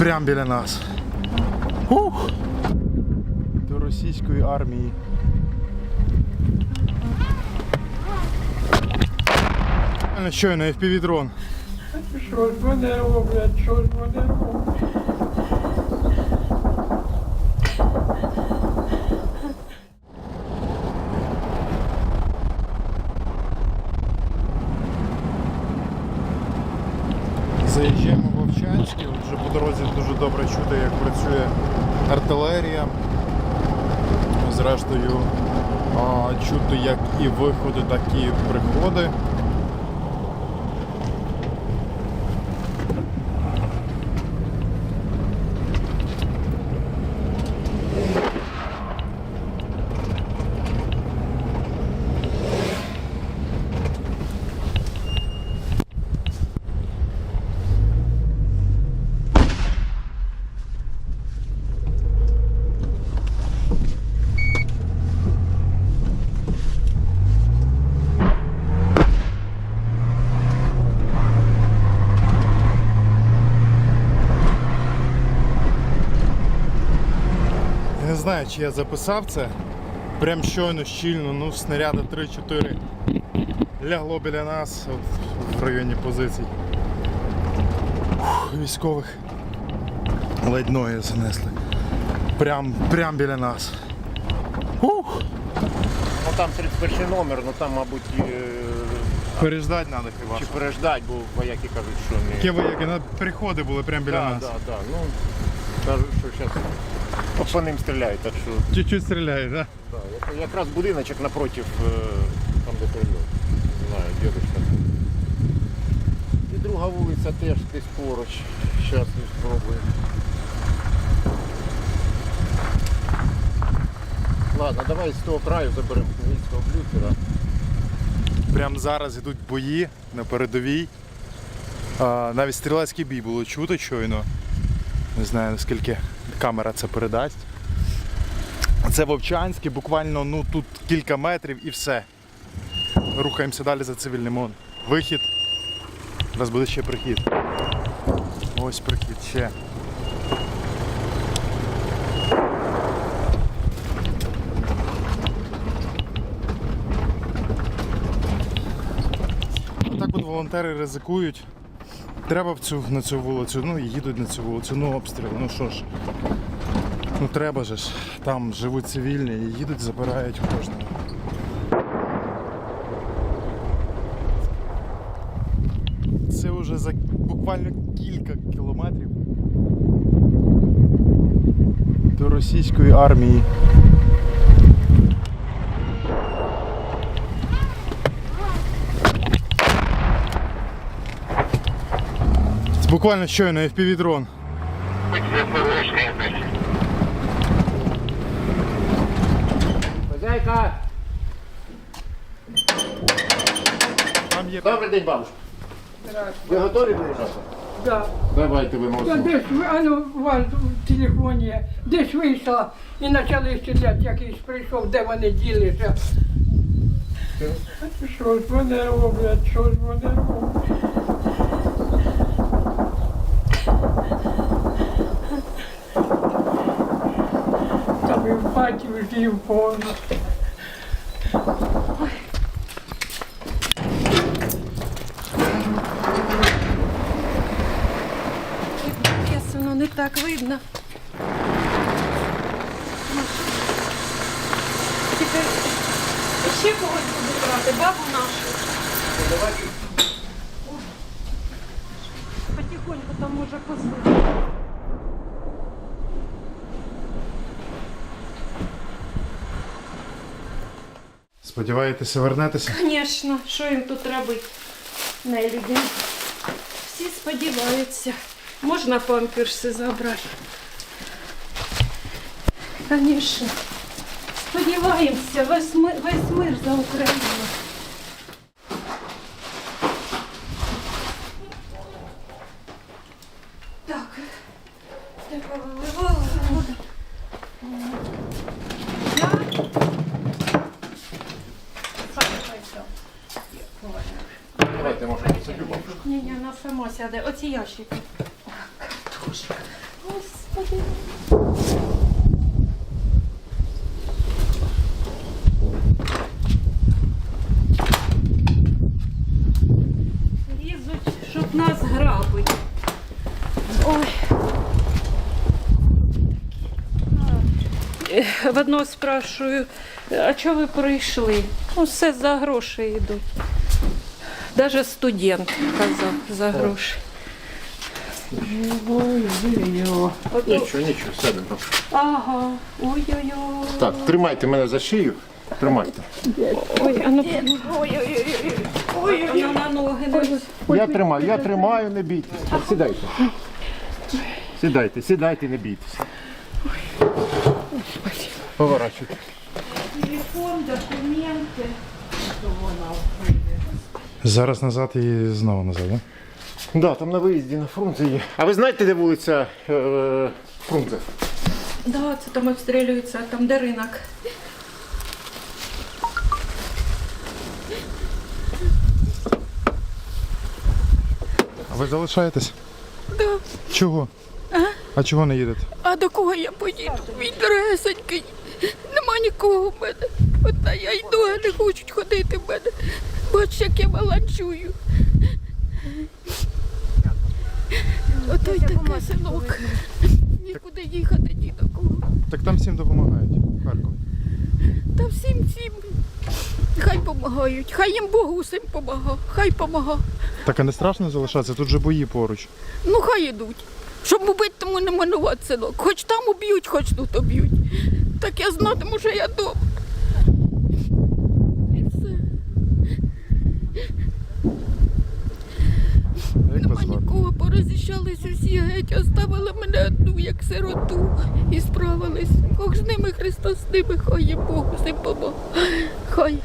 Прямо біля нас. Ух! До російської армії. Щойно FPV-дрон. Що ж вони роблять, що ж вони роблять? Заїжджаємо Вовчанський, вже по дорозі дуже добре чути, як працює артилерія. Зрештою, чути як і виходи, так і приходи. Не знаю, чи я записав це. Прям щойно щільно, ну снаряда 3-4 лягло біля нас от, в районі позицій. Фух, військових ледь ноги занесли. Прям, прям біля нас. Ух! Ну там 31 номер, ну там, мабуть, е, Переждать треба хіба. чи що. переждать, бо вояки кажуть, що не. Такі вояки, на переходи були прямо біля да, нас. да, да. Ну, кажуть, що зараз по, по ним стріляють, так що Чуть-чуть стріляють, так? да. як- якраз будиночок напротив, е, там де прильот. Не знаю, дідусь І друга вулиця теж десь поруч. Зараз ми спробуємо. Ладно, давай з того краю заберемо хмельницького блюкера. Прямо зараз йдуть бої на передовій. А, навіть стрілецький бій було чути щойно. Не знаю наскільки камера це передасть. Це Вовчанське, буквально ну, тут кілька метрів і все. Рухаємося далі за цивільним. Он. Вихід. Зараз буде ще прихід. Ось прихід ще. Отак от волонтери ризикують. Треба в цю, на цю вулицю, ну і їдуть на цю вулицю, ну обстріли, ну що ж. Ну треба же ж. Там живуть цивільні і їдуть, забирають кожного. Це вже за буквально кілька кілометрів до російської армії. Буквально щойно FPV-дрон. Хозяйка! Там є Добрий день, бабушка. Ви готові виїжджати? Да. Давайте ви Я молодці. десь ви- а ну, у вас в телефоні є. десь вийшла і почали стріляти, якийсь прийшов, де вони ділися. Що ж вони роблять, що ж вони роблять? Там і в хаті вжив повно. Воно не так видно. Тепер ще когось буду брати, бабу нашу. Потихоньку там може послухати. Сподіваєтеся, вернетеся? Звісно, що їм тут робити? Не людям. Всі сподіваються. Можна памперси забрати. Звісно. Сподіваємося, весь мир, весь мир за Україну. Так, я повиливала воду. Я... Давайте, може, посадю бабушку. Ні, ні, вона сама сяде. Оці ящики. Трошки. Лізуть, щоб нас грабить. Ой. Е, В одного спрашую, а чого ви прийшли? Ну, все за гроші йдуть. Навіть студент казав за гроші. Ой-ой-ой. Нічого, нічого, сядемо. Ага, ой-ой-ой. Так, тримайте мене за шию. Тримайте. Ой, а ну, ой-ой-ой. Ой, вона на ноги Я тримаю, я тримаю, не бійтесь. Сідайте. Сідайте, сідайте, не бійтесь. Поворачуйте. телефон, документи. Зараз назад і знову назад, так? Да, там на виїзді на Фрунзе є. А ви знаєте, де вулиця е, Фрунзе? Да, це там обстрілюється, там де ринок. А ви залишаєтесь? Да. Чого? А чого не їдете? А до кого я поїду? Він дорогесенький. Нема нікого в мене. Одна я й ноги не хочуть ходити в мене. Бач, як я баланчую. Ото й таке селок. Нікуди їхати ні до кого. Так там всім допомагають в Харкові. Та всім всім. Хай помагають. Хай їм Бог усім помага. Хай помага. Так а не страшно залишатися? Тут же бої поруч. Ну хай ідуть. Щоб убити, тому не минувати селок. Хоч там уб'ють, хоч тут уб'ють. Так я знатиму, що я дома. І все. А як вас Нема звати? Нікого, порозіщались усі геть, оставили мене одну, як сироту, і справились. Бог з ними, Христос з ними, хай їм Бог усім помог. Хай.